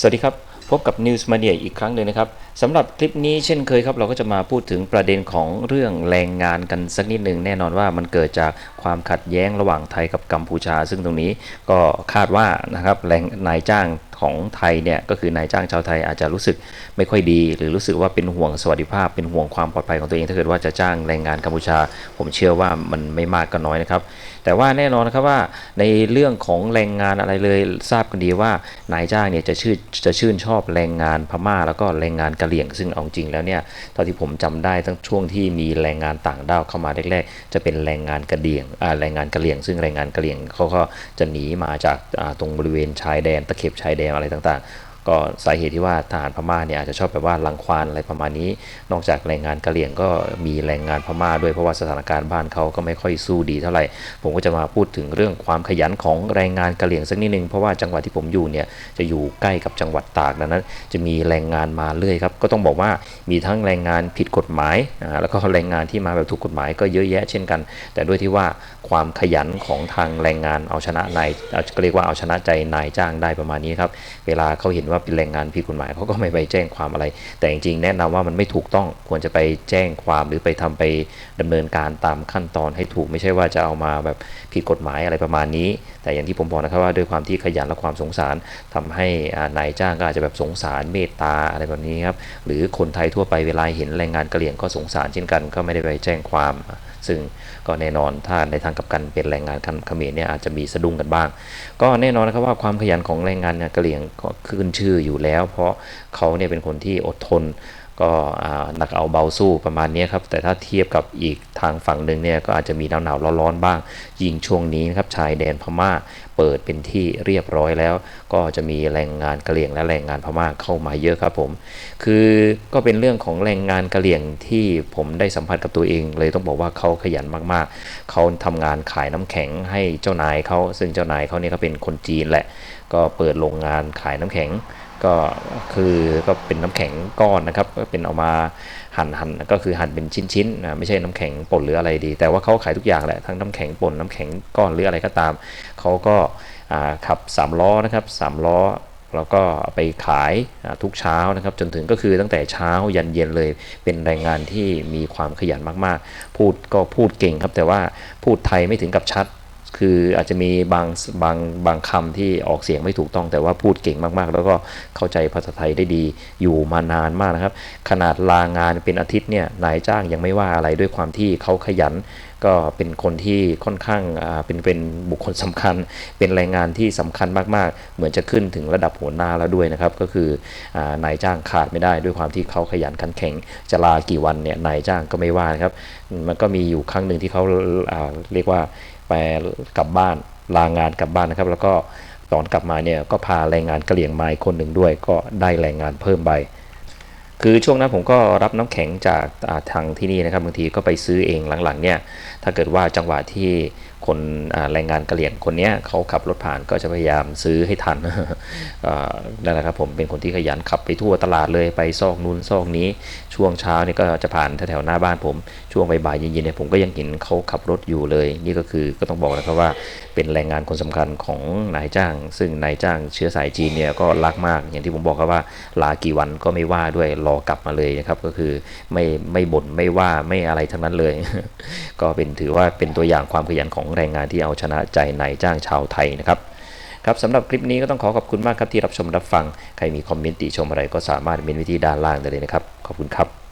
สวัสดีครับ พบกับ News Mania อีกครั้งหนึ่งนะครับสำหรับคลิปนี้เช่นเคยครับ เราก็จะมาพูดถึงประเด็นของเรื่องแรงงานกันสักนิดหนึ่งแน่นอนว่ามันเกิดจากความขัดแย้งระหว่างไทยกับกัมพูชา ซึ่งตรงนี้ก็คาดว่านะครับแรงนายจ้าง ของไทยเนี่ยก็คือนายจ้างชาวไทยอาจจะรู้สึกไม่ค่อยดี หรือรู้สึกว่าเป็นห่วงสวัสดิภาพเป็นห่วงความปลอดภัยของตัวเอง ถ้าเกิดว่าจะจ้างแรงงานกัมพูชา ผมเชื่อว่ามันไม่มากก็น้อยนะครับ แต่ว่าแน่นอนนะครับว่าในเรื่องของแรงงานอะไรเลยทราบกันดีว่านายจ้างเนี่ยจะชื่นจะชื่นชอบแรงงานพม่า แล้วก็แรงงานกะเหรี่ยง ซึ่งเอาจริงแล้วเนี่ยเท่าที่ผมจำได้ตั้งช่วงที่มีแรงงานต่างด้าวเข้ามาแรกๆจะเป็นแรงงานกะเหรี่ยงแรงงานกะเหรี่ยง ซึ่งแรงงานกะเหรี่ยงเขาก็จะหนีมาจากตรงบริเวณชายแดนตะเข็บชายแดนอะไรต่าง ก็สาเหตุที่ว่าทหารพม่าเนี่ยอาจจะชอบแบบว่ารังควานอะไรประมาณนี้ นอกจากแรงงานกะเหรี่ยงก็มีแรงงานพม่าด้วยเพราะว่าสถานการณ์บ้านเขาก็ไม่ค่อยสู้ดีเท่าไหร่ ผมก็จะมาพูดถึงเรื่องความขยันของแรงงานกะเหรี่ยงสักนิดนึงเพราะว่าจังหวัดที่ผมอยู่เนี่ยจะอยู่ใกล้กับจังหวัดตากดังนั้น จะมีแรงงานมาเรื่อยครับก็ต้องบอกว่ามีทั้งแรงงานผิดกฎหมายอ่าแล้วก็แรงงานที่มาแบบถูกกฎหมายก็เยอะแยะเช่นกัน แต่ด้วยที่ว่าความขยันของทางแรงงานเอาชนะนายก็เรียกว่าเอาชนะใจนายจ้างได้ประมาณนี้ครับเวลาเขาเห็นว่าเป็นแรงงานผิดกฎหมายเขาก็ไม่ไปแจ้งความอะไร แต่จริงๆแนะนำว่ามันไม่ถูกต้องควรจะไปแจ้งความหรือไปทำไปดำเนินการตามขั้นตอนให้ถูกไม่ใช่ว่าจะเอามาแบบผิดกฎหมายอะไรประมาณนี้ แต่อย่างที่ผมบอกนะครับว่าด้วยความที่ขยันและความสงสารทำให้นายจ้างก็อาจจะแบบสงสารเมตตาอะไรแบบนี้ครับหรือคนไทยทั่วไปเวลาเห็นแรงงานกะเหรี่ยงก็สงสารเช่นกัน ก็ไม่ได้ไปแจ้งความ ซึ่งก็แน่นอนถ้าในทางกับกันเป็นแรงงานเขมรเนี่ยอาจจะมีสะดุ้งกันบ้าง ก็แน่นอนนะครับว่าความขยันของแรงงานเนี่ยกะเหรี่ยงก็ขึ้นชื่ออยู่แล้ว เพราะเขาเนี่ยเป็นคนที่อดทน ก็หนักเอาเบาสู้ประมาณนี้ครับ แต่ถ้าเทียบกับอีกทางฝั่งหนึ่งเนี่ยก็อาจจะมีหนาวหนาวร้อนๆบ้าง ยิงช่วงนี้นครับชายแดนพม่าเปิดเป็นที่เรียบร้อยแล้ว ก็จะมีแรงงานกะเหรี่ยงและแรงงานพม่าเข้ามาเยอะครับผม คือก็เป็นเรื่องของแรงงานกะเหรี่ยงที่ผมได้สัมผัสกับตัวเอง เลยต้องบอกว่าเขาขยันมากๆ เขาทำงานขายน้ำแข็งให้เจ้านายเขาซึ่งเจ้านายเขาเนี่ยก็เป็นคนจีนแหละ ก็เปิดโรงงานขายน้ำแข็ง ก็คือก็เป็นน้ำแข็งก้อนนะครับก็เป็นเอามาหั่นหั่นก็คือหั่นเป็นชิ้นๆนะไม่ใช่น้ำแข็งป่นหรืออะไรดี แต่ว่าเขาขายทุกอย่างแหละทั้งน้ำแข็งป่นน้ำแข็งก้อนหรืออะไรก็ตามเขาก็ขับสามล้อนะครับสามล้อแล้วก็ไปขายทุกเช้านะครับ จนถึงก็คือตั้งแต่เช้ายันเย็นเลยเป็นแรงงานที่มีความขยันมากๆ พูดก็พูดเก่งครับ แต่ว่าพูดไทยไม่ถึงกับชัด คืออาจจะมีบางบางบางคำที่ออกเสียงไม่ถูกต้องแต่ว่าพูดเก่งมากๆ แล้วก็เข้าใจภาษาไทยได้ดีอยู่มานานมากนะครับ ขนาดลางานเป็นอาทิตย์เนี่ยนายจ้างยังไม่ว่าอะไรด้วยความที่เขาขยัน ก็เป็นคนที่ค่อนข้างเป็นเป็นบุคคลสำคัญ เป็นแรงงานที่สำคัญมากๆ เหมือนจะขึ้นถึงระดับหัวหน้าแล้วด้วยนะครับ ก็คืออนายจ้างขาดไม่ได้ด้วยความที่เขาขยันขันแข็งจะลากี่วันเนี่ยนายจ้างก็ไม่ว่านะครับ มันก็มีอยู่ครั้งหนึ่งที่เขาเรียกว่า ไปกลับบ้านลางานกลับบ้านนะครับ แล้วก็ตอนกลับมาเนี่ยก็พาแรงงานกะเหลี่ยงมาอีกคนหนึ่งด้วย ก็ได้แรงงานเพิ่มไปคือช่วงนั้นผมก็รับน้ำแข็งจากทางที่นี่นะครับบางทีก็ไปซื้อเองหลังๆเนี่ยถ้าเกิดว่าจังหวะที่คนแรงงานกะเหรี่ยงคนนี้เขาขับรถผ่านก็จะพยายามซื้อให้ทันนั่นแหละครับผมเป็นคนที่ขยันขับไปทั่วตลาดเลยไปซอกนู้นซอกนี้ ช่วงเช้านี่ก็จะผ่านแถวๆหน้าบ้านผม ช่วงบ่ายๆเย็นๆเนี่ยผมก็ยังเห็นเขาขับรถอยู่เลย นี่ก็คือก็ต้องบอกนะครับว่าเป็นแรงงานคนสำคัญของนายจ้าง ซึ่งนายจ้างเชื้อสายจีนเนี่ยก็รักมากอย่างที่ผมบอกครับว่าลากี่วันก็ไม่ว่าด้วยรอกลับมาเลยนะครับก็คือไม่ไม่บ่นไม่ว่าไม่อะไรทั้งนั้นเลย ก็เป็นถือว่าเป็นตัวอย่างความขยันของแรงงานที่เอาชนะใจนายจ้างชาวไทยนะครับครับสำหรับคลิปนี้ก็ต้องขอขอบคุณมากครับที่รับชมรับฟัง ใครมีคอมเมนต์ติชมอะไรก็สามารถเมนไวิธีด้านล่างได้เลยนะครับ ขอบคุณครับ